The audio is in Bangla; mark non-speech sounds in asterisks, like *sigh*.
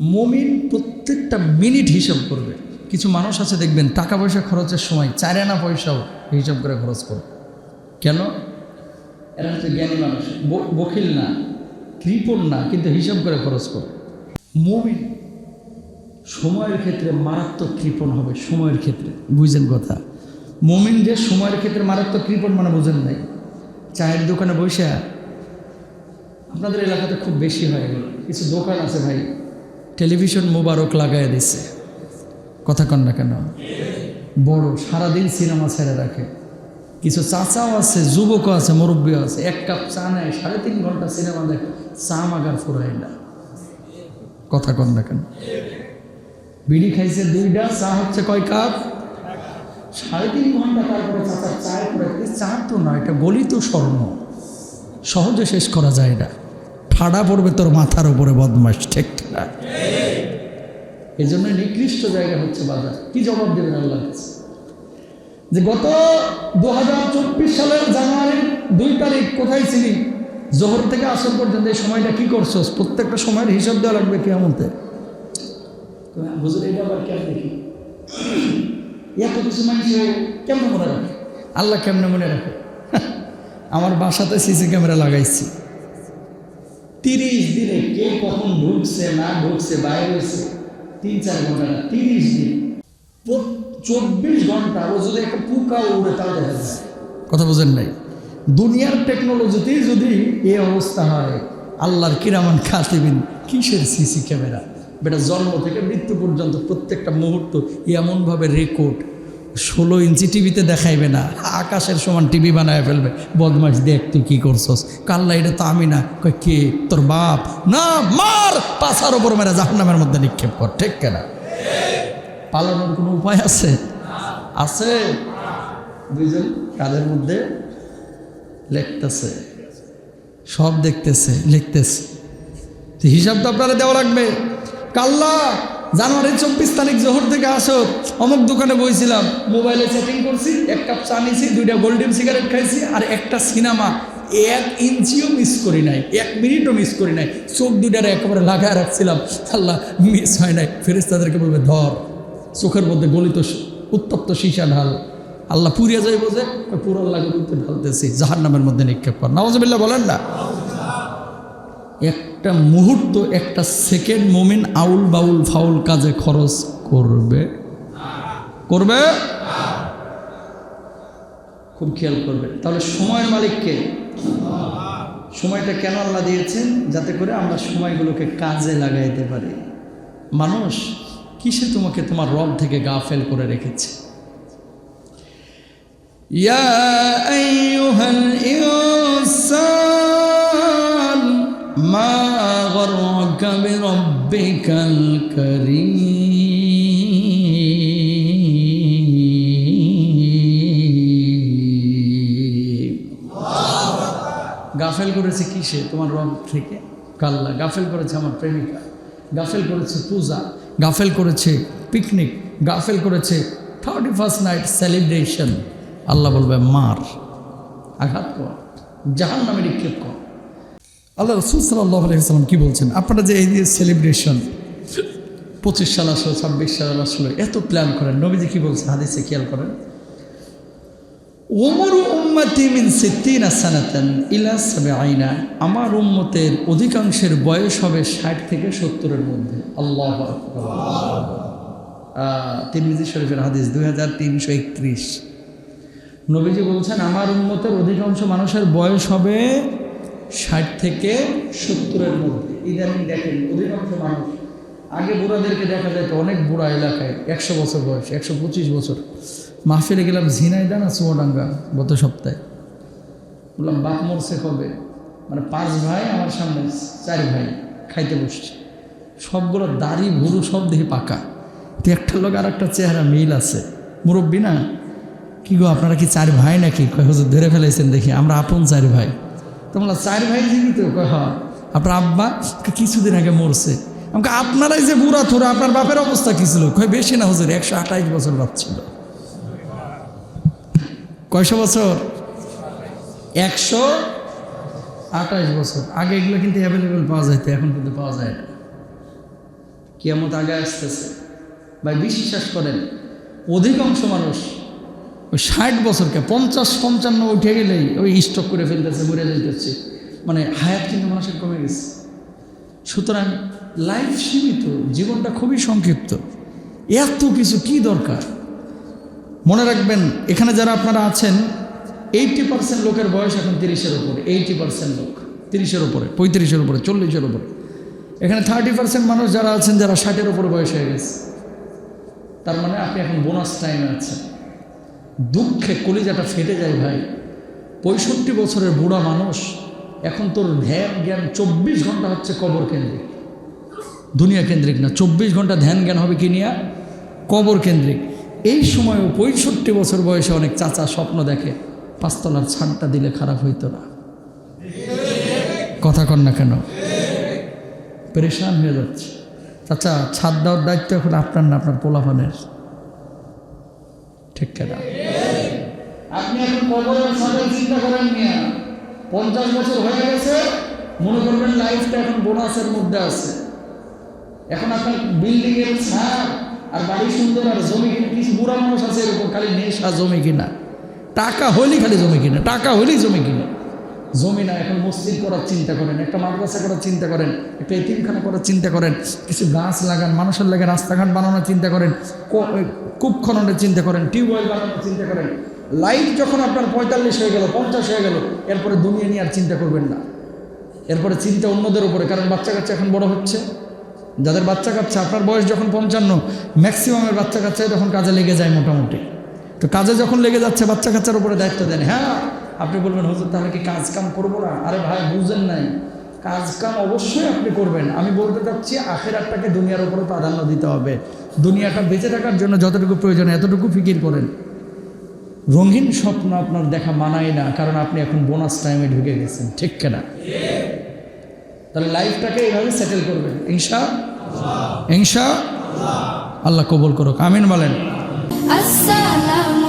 মমিন প্রত্যেকটা মিনিট হিসাব করবে। কিছু মানুষ আছে, দেখবেন, টাকা পয়সা খরচের সময় চার আনা পয়সাও হিসাব করে খরচ করবে কেন? এরা হচ্ছে জ্ঞানী মানুষ। বকিল না, কৃপণ না, কিন্তু হিসাব করে খরচ করে। মমিন সময়ের ক্ষেত্রে মারাত্মক কৃপণ হবে, সময়ের ক্ষেত্রে। বুঝেন কথা। মমিন যে সময়ের ক্ষেত্রে মারাত্মক কৃপণ মানে বুঝেন নাই। চায়ের দোকানে বসে, আপনাদের এলাকাতে খুব বেশি হয় এগুলো। কিছু দোকান আছে ভাই টেলিভিশন মোবারক লাগাই দিছে। কথা কন না কেন? বড়, সারাদিন সিনেমা ছেড়ে রাখে। কিছু চাচাও আছে, যুবকও আছে, মুরব্বীও আছে। এক কাপ চা নেয়, সাড়ে তিন ঘণ্টা সিনেমা দেখে, চা মাগার ফুরাই না কথা কন না কেন? বিড়ি খাইছে দুইটা, চা হচ্ছে কয় কাপ? সাড়ে তিন ঘণ্টা তারপরে চাচা চায় করে চা তো না, এটা গলিত স্বর্ণ। সহজে শেষ করা যায় না। ঠাডা পড়বে তোর মাথার উপরে বদমাস ঠিক না? এই জন্য নিকৃষ্ট জায়গা হচ্ছে বাজার। কি জবাব দেবেন আল্লাহ? যে গত দুই হাজার চব্বিশ সালের জানুয়ারির দুই তারিখ কোথায় ছিলি? জোহর থেকে আসর পর্যন্ত এই সময়টা কি করছ প্রত্যেকটা সময়ের হিসাব দেওয়া লাগবে কেমতে বুঝলে এটা আবার কেমন দেখি? এত কিছু মানুষ কেমন মনে রাখে? আল্লাহ কেমনে মনে রাখে? *laughs* আমার বাসাতে সিসি ক্যামেরা লাগাইছি। তিরিশ দিনে কে কখন ঢুকছে, না ঢুকছে, বাইরে তিন চার ঘণ্টা না তিরিশ দিন। চব্বিশ ঘণ্টা ও যদি একটা পুকা উড়ে তাও দেখা যায়। কথা বোঝেন নাই? দুনিয়ার টেকনোলজিতেই যদি এ অবস্থা হয় আল্লাহর কিরামান খাতিবিন কিসের সিসি ক্যামেরা? বেটা জন্ম থেকে মৃত্যু পর্যন্ত প্রত্যেকটা মুহূর্ত এমনভাবে রেকর্ড ষোলো ইঞ্চি টিভিতে দেখাইবে না, আকাশের সমান টিভি বানায় ফেলবে। বদমাস দেখ তুই কী করছস? কাল্লা, এটা তো আমি না। কে? তোর বাপ? না, মার! পাশার ওপর মেরা জাহান্নামের মধ্যে নিক্ষেপ কর, ঠিক কেনা? পালানোর কোনো উপায় আছে? আছে। দুইজন কাদের মধ্যে লিখতেছে। সব দেখতেছে, লিখতেছে। হিসাব তো আপনারা দেওয়া লাগবে। কাল্লা জানুয়ারি চব্বিশ তারিখ জোহর থেকে আসো। অমুক দোকানে বইছিলাম। মোবাইলে সেটিং করছি, এক কাপ চা নিয়েছি দুইটা গোল্ডেন সিগারেট খাইছি, আর একটা সিনেমা এক ইঞ্চিও মিস করি নাই, এক মিনিটও মিস করি নাই। চোখ দুইটার একেবারে লাগায় রাখছিলাম। আল্লাহ মিস হয় নাই। ফেরেস তাদেরকে বলবে, ধর, চোখের মধ্যে গলিত উত্তপ্ত সীসা ঢাল। আল্লাহ পুরিয়া যাইব যে ওই পুরো আল্লাহকে ঢালতেছি জাহার নামের মধ্যে নিক্ষেপ কর। নওয়াজবিল্লাহ বলেন না। একটা মুহূর্ত, একটা সেকেন্ড মোমেন্ট আউল বাউল ফাউল কাজে খরচ করবে। করবে? খুব খেয়াল করবে। তাহলে সময়ের মালিককে সময়টা কেন আল্লাহ দিয়েছেন? যাতে করে আমরা সময়গুলোকে কাজে লাগাইতে পারি। মানুষ, কিসে তোমাকে তোমার রব থেকে গা ফেল করে রেখেছে? ইয়া মা গাফেল করেছে কিসে? তোমার রব থেকে? কাল্লা। গাফেল করেছে আমার প্রেমিকা। গাফেল করেছে পূজা। গাফেল করেছে পিকনিক গাফেল করেছে thirty first night celebration Allah বলবে, মার। আঘাত কর। জাহান নামে নিক্ষেপ কর। আল্লাহ রসুল সাল্লাহ আলহিহাল্লাম কী বলছেন? আপনারা যে এই যে সেলিব্রেশন পঁচিশ সাল আসলো, ছাব্বিশ সাল আসলো, এত প্ল্যান করেন। নবীজি কী বলছেন? হাদিসে খেয়াল করেন। ওমর উম্মতি মিন সিদ্দিন আসানাতান ইলা সাবে আইনা আমার উম্মতের অধিকাংশের বয়স হবে ষাট থেকে সত্তরের মধ্যে। আল্লাহ তিরমিজি শরীফের হাদিস দুই হাজার তিনশো একত্রিশ। নবীজি বলছেন, আমার উম্মতের অধিকাংশ মানুষের বয়স হবে ষাট থেকে সত্তরের মধ্যে। ইদানিং দেখেন, অধিকাংশ মানুষ, আগে বুড়াদেরকে দেখা যেত অনেক বুড়া এলাকায়, একশো বছর বয়স, একশো পঁচিশ বছর। মাহফিলে গেলাম ঝিনাইদা না চুয়াডাঙ্গা গত সপ্তাহে। বললাম, বাপ মরছে কবে? মানে পাঁচ ভাই, আমার সামনে চার ভাই খাইতে বসছে। সবগুলো দাড়ি, ভুরু সব দেখি পাকা। তো একটা লোক আর একটা চেহারা মিল আছে। মুরব্বী না, কি গো, আপনারা কি চার ভাই নাকি? হুজুর, ধরে ফেলেছেন দেখি, আমরা আপন চার ভাই। তো বললাম চার ভাই জীবিত হ্যাঁ। আপনার আব্বা কিছুদিন আগে মরছে। আমাকে আপনারাই যে বুড়া থোড়া, আপনার বাপের অবস্থা কি ছিল? কয়, বেশি না হুজুর, একশো আঠাইশ বছর বাপ ছিল। কয়শো বছর? একশো আঠাশ বছর। আগে এগুলো কিন্তু অ্যাভেলেবেল পাওয়া যাইতো, এখন কিন্তু পাওয়া যায় না। কিয়ামত আগে আসতেছে। ভাই, বিশ্বাস করেন, অধিকাংশ মানুষ ওই ষাট বছরকে, পঞ্চাশ, পঞ্চান্ন উঠে গেলেই ওই স্টক করে ফেলতেছে, মরে যাইতেছে। মানে হায়াত কিন্তু মানুষের কমে গেছে। সুতরাং লাইফ সীমিত, জীবনটা খুবই সংক্ষিপ্ত। এত কিছু কি দরকার? মনে রাখবেন, এখানে যারা আপনারা আছেন এইটি পার্সেন্ট লোকের বয়স এখন তিরিশের উপরে এইটি পার্সেন্ট লোক, তিরিশের উপরে, পঁয়ত্রিশের উপরে, চল্লিশের উপরে। এখানে থার্টি পার্সেন্ট মানুষ যারা আছেন, যারা ষাটের উপরে বয়স হয়ে গেছে। তার মানে আপনি এখন বোনাস টাইমে আছেন। দুঃখে কলিজাটা ফেটে যায় ভাই। পঁয়ষট্টি বছরের বুড়া মানুষ, এখন তোর ধ্যান জ্ঞান চব্বিশ ঘণ্টা হচ্ছে কবর কেন্দ্রিক। দুনিয়া কেন্দ্রিক না, চব্বিশ ঘণ্টা ধ্যান জ্ঞান হবে কি নিয়া? কবর কেন্দ্রিক। এই সময়ও পঁয়ষট্টি বছর বয়সে অনেক চাচা স্বপ্ন দেখে, পাঁচতলার ছাদটা দিলে খারাপ হইতো না। কথা কন না কেন? পরেশান হয়ে যাচ্ছে। চাচা, ছাদ দেওয়ার দায়িত্ব এখন আপনার না, আপনার পোলাপানের। ঠিক কেনা? আপনি এখন কবরের ছাদের চিন্তা করেন মিয়া? পঞ্চাশ বছর হয়ে গেছে, মনে করবেন লাইফটা এখন বোনাসের মধ্যে আছে। এখন আপনার বিল্ডিং এর ছাদ আর বাড়ি সুন্দর আর জমি কিছু বুড়া মানুষ আছে এরকম, খালি নেশা জমি কিনা। টাকা হইলেই খালি জমি কিনা, টাকা হইলেই জমি কিনা। জমি না, এখন মসজিদ করার চিন্তা করেন, একটা মাদ্রাসা করার চিন্তা করেন, একটা এতিমখানা করার চিন্তা করেন, কিছু গাছ লাগান, মানুষের লাগে রাস্তাঘাট বানানোর চিন্তা করেন কূপ খননের চিন্তা করেন, টিউবওয়েল বানানোর চিন্তা করেন। লাইফ যখন আপনার পঁয়তাল্লিশ হয়ে গেল, পঞ্চাশ হয়ে গেল, এরপরে দুনিয়া নিয়ে আর চিন্তা করবেন না। এরপরে চিন্তা অন্যদের উপরে, কারণ বাচ্চা কাচ্চা এখন বড় হচ্ছে। যাদের বাচ্চা কাচ্চা, আপনার বয়স যখন পঞ্চান্ন, ম্যাক্সিমামের বাচ্চা কাচ্চাই তখন কাজে লেগে যায় মোটামুটি। তো কাজে যখন লেগে যাচ্ছে, বাচ্চা কাচ্চার উপরে দায়িত্ব দেন। হ্যাঁ আপনি বলবেন, হুজুর, তাহলে কি কাজ কাম করব না? আরে ভাই, বুঝেন নাই। কাজ কাম অবশ্যই আপনি করবেন। আমি বলতে চাচ্ছি আখের আখেরাতটাকে দুনিয়ার উপরে প্রাধান্য দিতে হবে। দুনিয়াটা বেঁচে থাকার জন্য যতটুকু প্রয়োজন, এতটুকু ফিকির করেন। রঙিন স্বপ্ন আপনার দেখা মানায় না, কারণ আপনি এখন বোনাস টাইমে ঢুকে গেছেন, ঠিক কেনা? তাহলে লাইফটাকে এইভাবে সেটেল করবেন ইংসা ইংসা আল্লাহ কবুল করুক, আমিন বলেন। আসসালাম